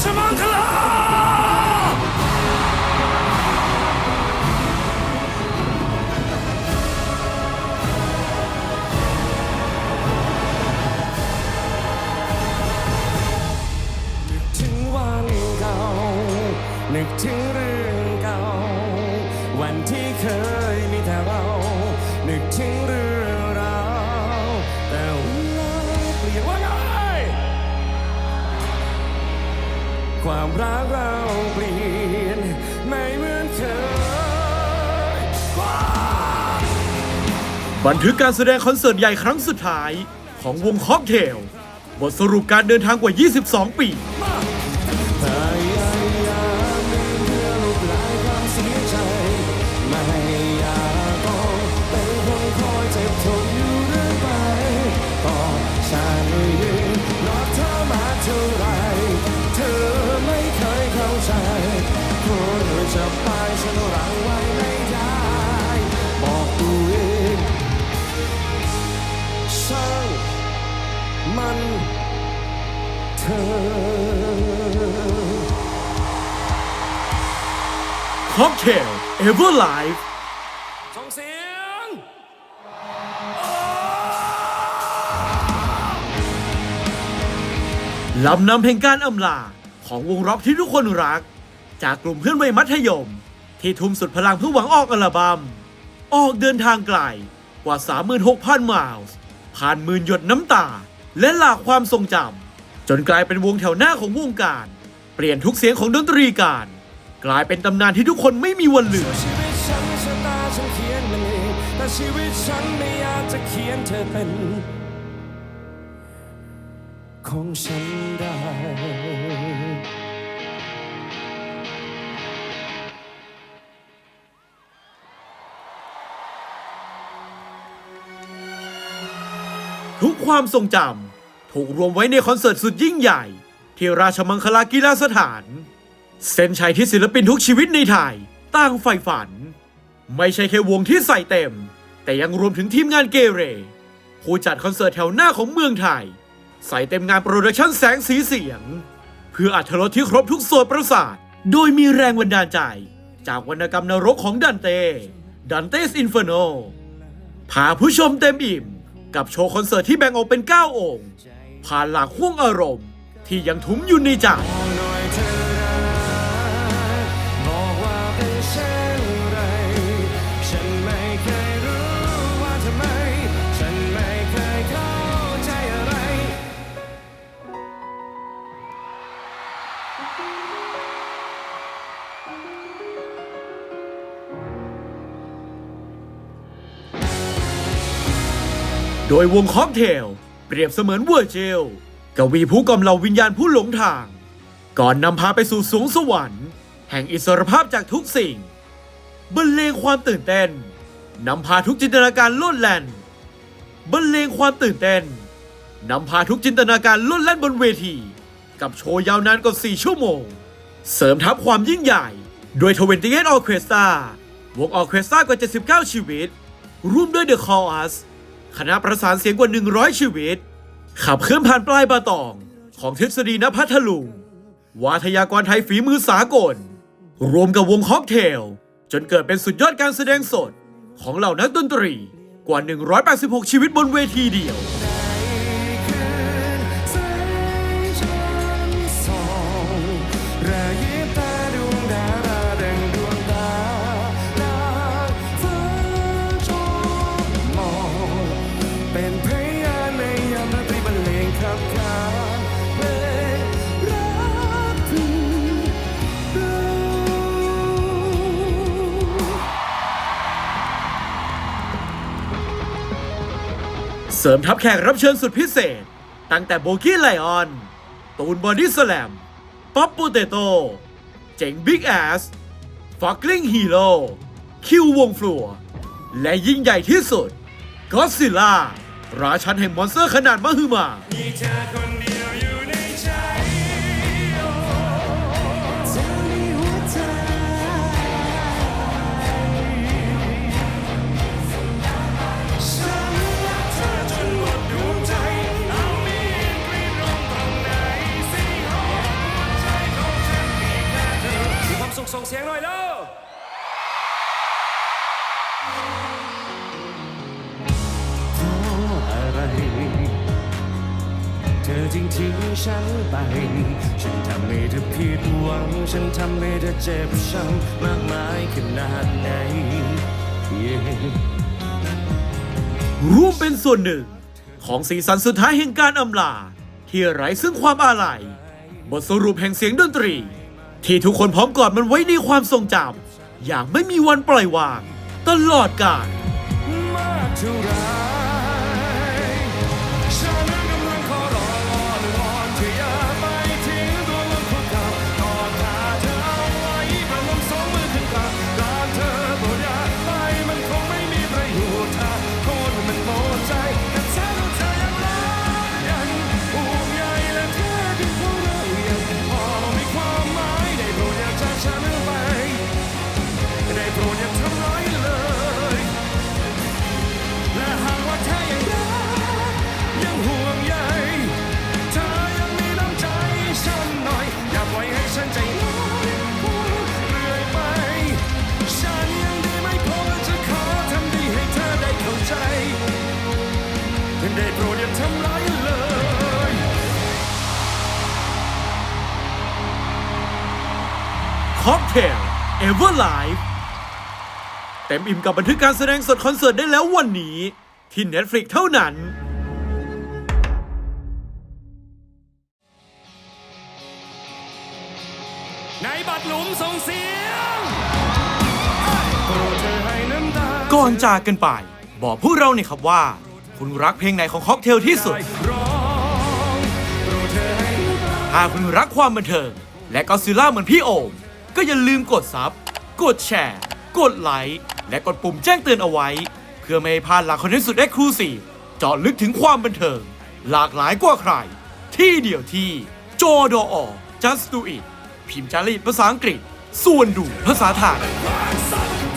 ชมังคลานึกถึงวันเก่านึกถึงเรื่อง ความรักเราเปลี่ยนไม่เหมือนเธอ บันทึกการแสดงคอนเสิร์ตใหญ่ครั้งสุดท้าย ของวงค็อกเทล บทสรุปการเดินทางกว่า 22 ปี มันเธอค็อกเทล Ever Live ส่งเสียงลำนำแห่งการอำลา ของวงร็อกที่ทุกคนรัก จากกลุ่มเพื่อนวัยมัธยม ที่ทุ่มสุดพลังเพื่อหวังออกอัลบัม้มออกเดินทางไกลกว่า 36,000 ไมล์ผ่านหมื่นหยดน้ำตา และหลากความทรงจำจนกลายเป็นวงแถวหน้าของวงการ เปลี่ยนทุกเสียงของดนตรีการ กลายเป็นตำนานที่ทุกคนไม่มีวันลืมชีวิตฉันชะตาฉันเขียนมันเองแต่ชีวิตฉันไม่อยากจะเขียนเธอเป็น ของฉันได้ ทุกความทรงจำ ถูกรวมไว้ในคอนเสิร์ตสุดยิ่งใหญ่ ที่ราชมังคลากีฬาสถาน เส้นชัยที่ศิลปินทุกชีวิตในไทยต่างใฝ่ฝัน ไม่ใช่แค่วงที่ใส่เต็ม แต่ยังรวมถึงทีมงานเกเร ผู้จัดคอนเสิร์ตแถวหน้าของเมืองไทย ใส่เต็มงานโปรดักชั่นแสงสีเสียง เพื่ออัธรสที่ครบทุกส่วนประสาท โดยมีแรงบันดาลใจ จากวรรณกรรมนรกของดันเต้ดันเตสอินเฟอร์โนพาผู้ชมเต็มอิ่ม กับโชว์คอนเสิร์ตที่แบ่งออกเป็น 9 องค์ ผ่านหลากห่วงอารมณ์ ที่ยังทุ้มอยู่ในใจมองหน่อยเธอรักบอกว่าเป็นเช่นไรฉันไม่เคยรู้ว่าทำไมฉันไม่เคยเข้าใจโดยวงค็อกเทล เปรียบเสมือนเวอร์เจลกวีผู้กล่อมเหล่าวิญญาณผู้หลงทาง ก่อนนำพาไปสู่สวงสวรรค์ แห่งอิสรภาพจากทุกสิ่งบรรเลงความตื่นเต้นนำพาทุกจินตนาการโลดแล่นบรรเลงความตื่นเต้นนำพาทุกจินตนาการโลดแล่นบนเวที กับโชว์ยาวนานกว่า 4 ชั่วโมง เสริมทับความยิ่งใหญ่โดย28 Orchestra วงออเคสตรากว่า 79 ชีวิตร่วมด้วย The Chorus ค คณะประสานเสียงกว่า 100 ชีวิต ขับเคลื่อนผ่านปลายบาตอง ของทฤษฎีนพัทลุงวาทยากรไทยฝีมือสากล รวมกับวงค็อกเทล จนเกิดเป็นสุดยอดการแสดงสด ของเหล่านักดนตรีกว่า 186 ชีวิตบนเวทีเดียว ริมทัพแขกรับเชิญสุดพิเศษ ตั้งแต่โบกี้ไลออน ตูนบอดี้สแลม ป๊อปปูเตโต เจ๋งบิ๊กแอสฟักลิงฮีโร่คิววงฟลัว และยิ่งใหญ่ที่สุดก็ซิล่าราชันแห่งมอนสเตอร์ขนาดมหึมามีเธอคนเดียว ทิ้งฉันไป ฉันทำให้เธอผิดหวัง ฉันทำให้เธอเจ็บช้ำมากมายขนาดไหน Yeah ร่วมเป็นส่วนหนึ่งของสีสันสุดท้ายแห่งการอำลา ที่ไร้ซึ่งความอาลัย บทสรุปแห่งเสียงดนตรี ที่ทุกคนพร้อมกอดมันไว้ในความทรงจำอย่างไม่มีวันปล่อยวาง ตลอดกาล ได้โปรดอย่าทำร้ายเลยค็อกเทลเอเวอร์ไลฟ์เต็มอิ่มกับบันทึกการแสดงสดคอนเสิร์ตได้แล้ววันนี้ ที่ Netflix เท่านั้นในบัดหลุมส่งเสียงโปรดเธอให้น้ำตาก่อนจากกันไป บอกพวกเราหน่อยครับว่า คุณรักเพลงไหนของค็อกเทลที่สุดร้องโปรดเธอให้น้ำตาหากคุณรักความบันเทิง และก็ซิล่าเหมือนพี่โอมก็อย่าลืมกดซับ กดแชร์ กดไลค์ และกดปุ่มแจ้งเตือนเอาไว้ เพื่อไม่ให้พลาดหลักคอนเทนต์สุดเอ็กซ์คลูซีฟเจาะลึกถึงความบันเทิง หลากหลายกว่าใคร ที่เดียวที่จอดอ just do it พิมพ์จารีตภาษาอังกฤษ ส่วนดูภาษาไทยความสัม